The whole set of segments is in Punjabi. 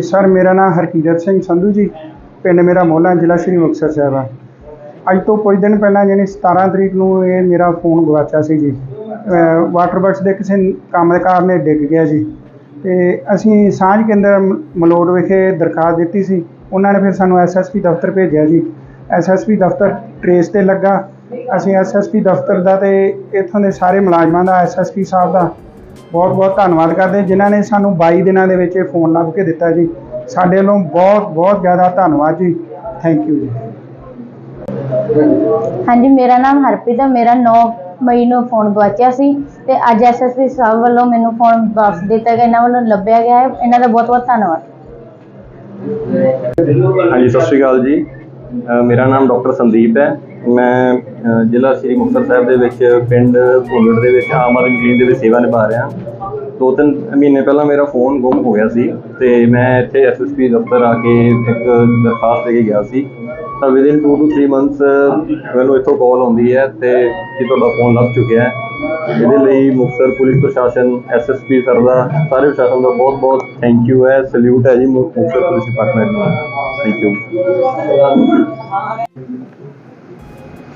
ਸਰ, ਮੇਰਾ ਨਾਮ ਹਰਕੀਰਤ ਸਿੰਘ ਸੰਧੂ ਜੀ। ਪਿੰਡ ਮੇਰਾ ਮੋਹਲਾ, ਜ਼ਿਲ੍ਹਾ ਸ਼੍ਰੀ ਮੁਕਤਸਰ ਸਾਹਿਬ ਆ। ਅੱਜ ਤੋਂ ਕੁਝ ਦਿਨ ਪਹਿਲਾਂ ਯਾਨੀ 17 ਤਰੀਕ ਨੂੰ ਇਹ ਮੇਰਾ ਫੋਨ ਗਵਾਚਿਆ ਸੀ ਜੀ। ਵਾਟਰ ਬਕਸ ਦੇ ਕਿਸੇ ਕੰਮ ਦੇ ਕਾਰਨ ਇਹ ਡਿੱਗ ਗਿਆ ਜੀ। ਤੇ ਅਸੀਂ ਸਾਂਝ ਕੇਂਦਰ ਮ- ਮਲੋਟ ਵਿਖੇ ਦਰਖਾਸਤ ਦਿੱਤੀ ਸੀ। ਉਹਨਾਂ ਨੇ ਫਿਰ ਸਾਨੂੰ ਐਸਐਸਪੀ ਦਫ਼ਤਰ ਭੇਜਿਆ ਜੀ। ਐਸਐਸਪੀ ਦਫ਼ਤਰ ਟਰੇਸ ਤੇ ਲੱਗਾ। ਅਸੀਂ ਐਸਐਸਪੀ ਦਫ਼ਤਰ ਦਾ ਤੇ ਇੱਥੋਂ ਦੇ ਸਾਰੇ ਮੁਲਾਜ਼ਮਾਂ ਦਾ ਐਸਐਸਪੀ ਸਾਹਿਬ ਦਾ ਬਹੁਤ ਬਹੁਤ ਧੰਨਵਾਦ ਕਰਦੇ ਜਿਨ੍ਹਾਂ ਨੇ ਸਾਨੂੰ 22 ਦਿਨਾਂ ਦੇ ਵਿੱਚ ਇਹ ਫੋਨ ਲੱਭ ਕੇ ਦਿੱਤਾ ਜੀ। ਸਾਡੇ ਵੱਲੋਂ ਬਹੁਤ ਬਹੁਤ ਜ਼ਿਆਦਾ ਧੰਨਵਾਦ ਜੀ। ਥੈਂਕ ਯੂ ਜੀ। ਹਾਂਜੀ ਮੇਰਾ ਨਾਮ ਹਰਪ੍ਰੀਤ ਹੈ। ਮੇਰਾ 9 ਮਈ ਨੂੰ ਫੋਨ ਗਵਾਚਿਆ ਸੀ ਤੇ ਅੱਜ ਐਸਐਸਪੀ ਸਾਹਿਬ ਵੱਲੋਂ ਮੈਨੂੰ ਫੋਨ ਵਾਪਸ ਦਿੱਤਾ ਗਿਆ। ਇਹਨਾਂ ਵੱਲੋਂ ਲੱਭਿਆ ਗਿਆ ਹੈ। ਇਹਨਾਂ ਦਾ ਬਹੁਤ ਬਹੁਤ ਧੰਨਵਾਦ। ਹਾਂਜੀ ਸਤਿ ਸ਼੍ਰੀ ਅਕਾਲ ਜੀ। ਮੇਰਾ ਨਾਮ ਡਾਕਟਰ ਸੰਦੀਪ ਹੈ। ਮੈਂ ਜ਼ਿਲ੍ਹਾ ਸ੍ਰੀ ਮੁਕਤਸਰ ਸਾਹਿਬ ਦੇ ਵਿੱਚ, ਪਿੰਡ ਭੁੱਲੜ ਦੇ ਵਿੱਚ ਆਮ ਆਦਮੀ ਕਲੀਨਿਕ ਦੇ ਵਿੱਚ ਸੇਵਾ ਨਿਭਾ ਰਿਹਾ। ਦੋ ਤਿੰਨ ਮਹੀਨੇ ਪਹਿਲਾਂ ਮੇਰਾ ਫੋਨ ਗੁੰਮ ਹੋ ਗਿਆ ਸੀ ਤੇ ਮੈਂ ਇੱਥੇ ਐਸਐਸਪੀ ਦਫ਼ਤਰ ਆ ਕੇ ਇੱਕ ਦਰਖਾਸਤ ਦੇ ਕੇ ਗਿਆ ਸੀ। ਤਾਂ ਵਿਦਿਨ 2 ਟੂ 3 ਮੰਥਸ ਮੈਨੂੰ ਇੱਥੋਂ ਕਾਲ ਆਉਂਦੀ ਹੈ ਤੇ ਕਿ ਤੁਹਾਡਾ ਫੋਨ ਲੱਭ ਚੁੱਕਿਆ ਹੈ। ਇਹਦੇ ਲਈ ਮੁਕਤਸਰ ਪੁਲਿਸ ਪ੍ਰਸ਼ਾਸਨ ਐਸਐਸਪੀ ਸਰ ਦਾ ਸਾਰੇ ਪ੍ਰਸ਼ਾਸਨ ਦਾ ਬਹੁਤ ਬਹੁਤ ਥੈਂਕ ਯੂ ਹੈ। ਸਲੂਟ ਹੈ ਜੀ ਮੁਕਤਸਰ ਪੁਲਿਸ ਡਿਪਾਰਟਮੈਂਟ ਨੂੰ। ਥੈਂਕ ਯੂ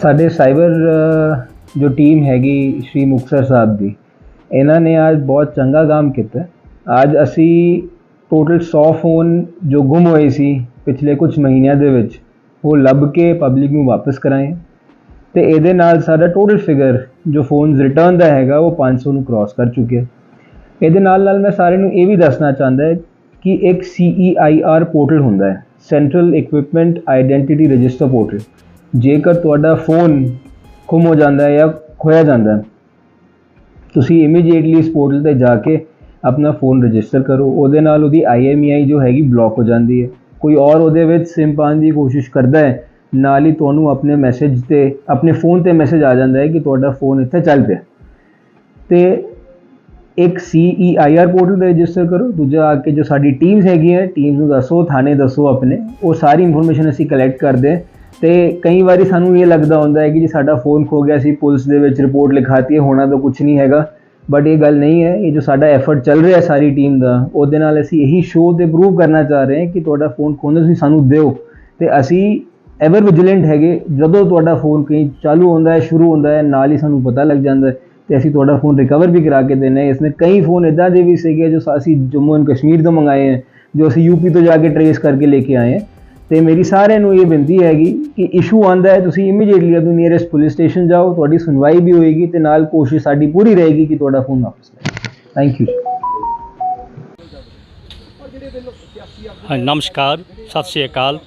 ਸਾਡੇ ਸਾਈਬਰ ਜੋ ਟੀਮ ਹੈਗੀ ਸ਼੍ਰੀ ਮੁਕਤਸਰ ਸਾਹਿਬ ਦੀ, ਇਹਨਾਂ ਨੇ ਅੱਜ ਬਹੁਤ ਚੰਗਾ ਕੰਮ ਕੀਤਾ। ਅੱਜ ਅਸੀਂ ਟੋਟਲ 100 ਫੋਨ ਜੋ ਗੁੰਮ ਹੋਏ ਸੀ ਪਿਛਲੇ ਕੁਝ ਮਹੀਨਿਆਂ ਦੇ ਵਿੱਚ, ਉਹ ਲੱਭ ਕੇ ਪਬਲਿਕ ਨੂੰ ਵਾਪਸ ਕਰਾਏ। ਤੇ ਇਹਦੇ ਨਾਲ ਸਾਡਾ ਟੋਟਲ ਫਿਗਰ ਜੋ ਫੋਨਸ ਰਿਟਰਨ ਦਾ ਹੈਗਾ, ਉਹ 500 ਨੂੰ ਕ੍ਰਾਸ ਕਰ ਚੁੱਕਿਆ। ਇਹਦੇ ਨਾਲ ਨਾਲ ਮੈਂ ਸਾਰਿਆਂ ਨੂੰ ਇਹ ਵੀ ਦੱਸਣਾ ਚਾਹੁੰਦਾ ਹੈ ਕਿ ਇੱਕ CEIR ਪੋਰਟਲ ਹੁੰਦਾ ਹੈ central equipment identity register portal ਜੇਕਰ ਤੁਹਾਡਾ ਫੋਨ ਗੁੰਮ ਹੋ ਜਾਂਦਾ ਹੈ ਜਾਂ ਖੋਇਆ ਜਾਂਦਾ ਹੈ, ਤੁਸੀਂ ਇਮੀਡੀਏਟਲੀ ਇਸ ਪੋਰਟਲ ਤੇ ਜਾ ਕੇ ਆਪਣਾ ਫੋਨ ਰਜਿਸਟਰ ਕਰੋ। ਉਹਦੇ ਨਾਲ ਉਹਦੀ IMEI ਜੋ ਹੈਗੀ ਬਲੌਕ ਹੋ ਜਾਂਦੀ ਹੈ। ਕੋਈ ਔਰ ਉਹਦੇ ਵਿੱਚ ਸਿਮ ਪਾਉਣ ਦੀ ਕੋਸ਼ਿਸ਼ ਕਰਦਾ ਹੈ, ਨਾਲ ਹੀ ਤੁਹਾਨੂੰ ਆਪਣੇ ਮੈਸੇਜ ਤੇ, ਆਪਣੇ ਫੋਨ ਤੇ ਮੈਸੇਜ ਆ ਜਾਂਦਾ ਹੈ ਕਿ ਤੁਹਾਡਾ ਫੋਨ ਇੱਥੇ ਚੱਲ ਪਿਆ। ਤੇ ਇੱਕ CEIR ਪੋਰਟਲ ਤੇ ਰਜਿਸਟਰ ਕਰੋ। ਦੂਜਾ ਆ ਕੇ ਜੋ ਸਾਡੀ ਟੀਮਸ ਹੈਗੀਆਂ ਟੀਮਸ ਨੂੰ ਦੱਸੋ, ਥਾਣੇ ਦੱਸੋ ਆਪਣੇ, ਉਹ ਸਾਰੀ ਇਨਫੋਰਮੇਸ਼ਨ ਅਸੀਂ ਕਲੈਕਟ ਕਰਦੇ ਹਾਂ। ਤੇ ਕਈ ਵਾਰੀ ਸਾਨੂੰ ਇਹ ਲੱਗਦਾ ਹੁੰਦਾ ਹੈ ਕਿ ਜੀ ਸਾਡਾ ਫੋਨ ਖੋ ਗਿਆ ਸੀ, ਪੁਲਿਸ ਦੇ ਵਿੱਚ ਰਿਪੋਰਟ ਲਿਖਾਤੀ ਹੈ, ਹੋਣਾ ਤਾਂ ਕੁਝ ਨਹੀਂ ਹੈਗਾ। ਬਟ ਇਹ ਗੱਲ ਨਹੀਂ ਹੈ, ਇਹ ਜੋ ਸਾਡਾ ਐਫਰਟ ਚੱਲ ਰਿਹਾ ਸਾਰੀ ਟੀਮ ਦਾ, ਉਹਦੇ ਨਾਲ ਅਸੀਂ ਇਹੀ ਸ਼ੋਅ ਤੇ ਪ੍ਰੂਵ ਕਰਨਾ ਚਾਹ ਰਹੇ ਹਾਂ ਕਿ ਤੁਹਾਡਾ ਫੋਨ ਖੋਣਾ ਤੁਸੀਂ ਸਾਨੂੰ ਦਿਓ। ਤੇ ਅਸੀਂ ਐਵਰ ਵਿਜੀਲੈਂਟ ਹੈਗੇ, ਜਦੋਂ ਤੁਹਾਡਾ ਫੋਨ ਕहीं ਚਾਲੂ ਹੁੰਦਾ ਹੈ, ਸ਼ੁਰੂ ਹੁੰਦਾ ਹੈ, ਨਾਲ ਹੀ ਸਾਨੂੰ ਪਤਾ ਲੱਗ ਜਾਂਦਾ ਹੈ ਤੇ ਅਸੀਂ ਤੁਹਾਡਾ ਫੋਨ ਰਿਕਵਰ ਵੀ ਕਰਾ ਕੇ ਦੇਣਾ ਹੈ। ਇਸਨੇ ਕਈ ਫੋਨ ਇਦਾਂ ਦੇ ਵੀ ਸੀਗੇ ਜੋ ਅਸੀਂ ਜੰਮੂ ਐਂਡ ਕਸ਼ਮੀਰ ਤੋਂ ਮੰਗਾਏ ਹੈ, ਜੋ ਅਸੀਂ ਯੂਪੀ ਤੋਂ ਜਾ ਕੇ ਟਰੇਸ ਕਰਕੇ ਲੈ ਕੇ ਆਏ ਹਾਂ। ਤੇ ਮੇਰੀ ਸਾਰਿਆਂ ਨੂੰ ਇਹ ਬੇਨਤੀ ਹੈਗੀ ਕਿ ਇਸ਼ੂ ਆਂਦਾ ਹੈ, ਤੁਸੀਂ ਇਮੀਡੀਏਟਲੀ ਆਪਣੀ ਨੀਅਰੈਸਟ ਪੁਲਿਸ ਸਟੇਸ਼ਨ ਜਾਓ, ਤੁਹਾਡੀ ਸੁਣਵਾਈ ਵੀ ਹੋਏਗੀ ਤੇ ਨਾਲ ਕੋਸ਼ਿਸ਼ ਸਾਡੀ ਪੂਰੀ ਰਹੇਗੀ ਕਿ ਤੁਹਾਡਾ ਫੋਨ ਵਾਪਸ ਲੈ ਥੈਂਕ ਯੂ ਹਾਂਜੀ ਨਮਸਕਾਰ, ਸਤਿ ਸ਼੍ਰੀ ਅਕਾਲ।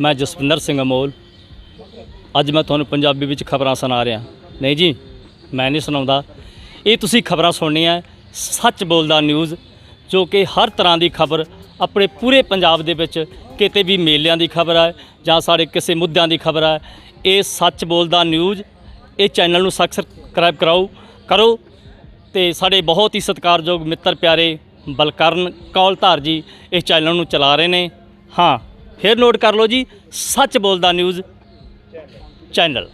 ਮੈਂ ਜਸਵਿੰਦਰ ਸਿੰਘ ਅਮੋਲ। ਅੱਜ ਮੈਂ ਤੁਹਾਨੂੰ ਪੰਜਾਬੀ ਵਿੱਚ ਖਬਰਾਂ ਸੁਣਾ ਰਿਹਾ। ਨਹੀਂ ਜੀ, ਮੈਂ ਨਹੀਂ ਸੁਣਾਉਂਦਾ। ਇਹ ਤੁਸੀਂ ਖਬਰਾਂ ਸੁਣਨੀਆਂ ਸੱਚ ਬੋਲਦਾ ਨਿਊਜ਼ ਜੋ ਕਿ ਹਰ ਤਰ੍ਹਾਂ ਦੀ ਖਬਰ ਆਪਣੇ ਪੂਰੇ ਪੰਜਾਬ ਦੇ ਵਿੱਚ ਕਿਤੇ ਵੀ ਮੇਲਿਆਂ ਦੀ ਖਬਰ ਹੈ ਜਾਂ ਸਾਡੇ ਕਿਸੇ ਮੁੱਦਿਆਂ ਦੀ ਖਬਰ ਹੈ, ਇਹ ਸੱਚ ਬੋਲਦਾ ਨਿਊਜ਼, ਇਹ ਚੈਨਲ ਨੂੰ ਸਬਸਕ੍ਰਾਈਬ ਕਰਾਓ, ਕਰੋ ਤੇ ਸਾਡੇ ਬਹੁਤ ਹੀ ਸਤਿਕਾਰਯੋਗ ਮਿੱਤਰ ਪਿਆਰੇ ਬਲਕਰਨ ਕੌਲਧਾਰ ਜੀ ਇਸ ਚੈਨਲ ਨੂੰ ਚਲਾ ਰਹੇ ਨੇ। ਹਾਂ, ਫਿਰ ਨੋਟ ਕਰ ਲਓ ਜੀ, ਸੱਚ ਬੋਲਦਾ ਨਿਊਜ਼ ਚੈਨਲ।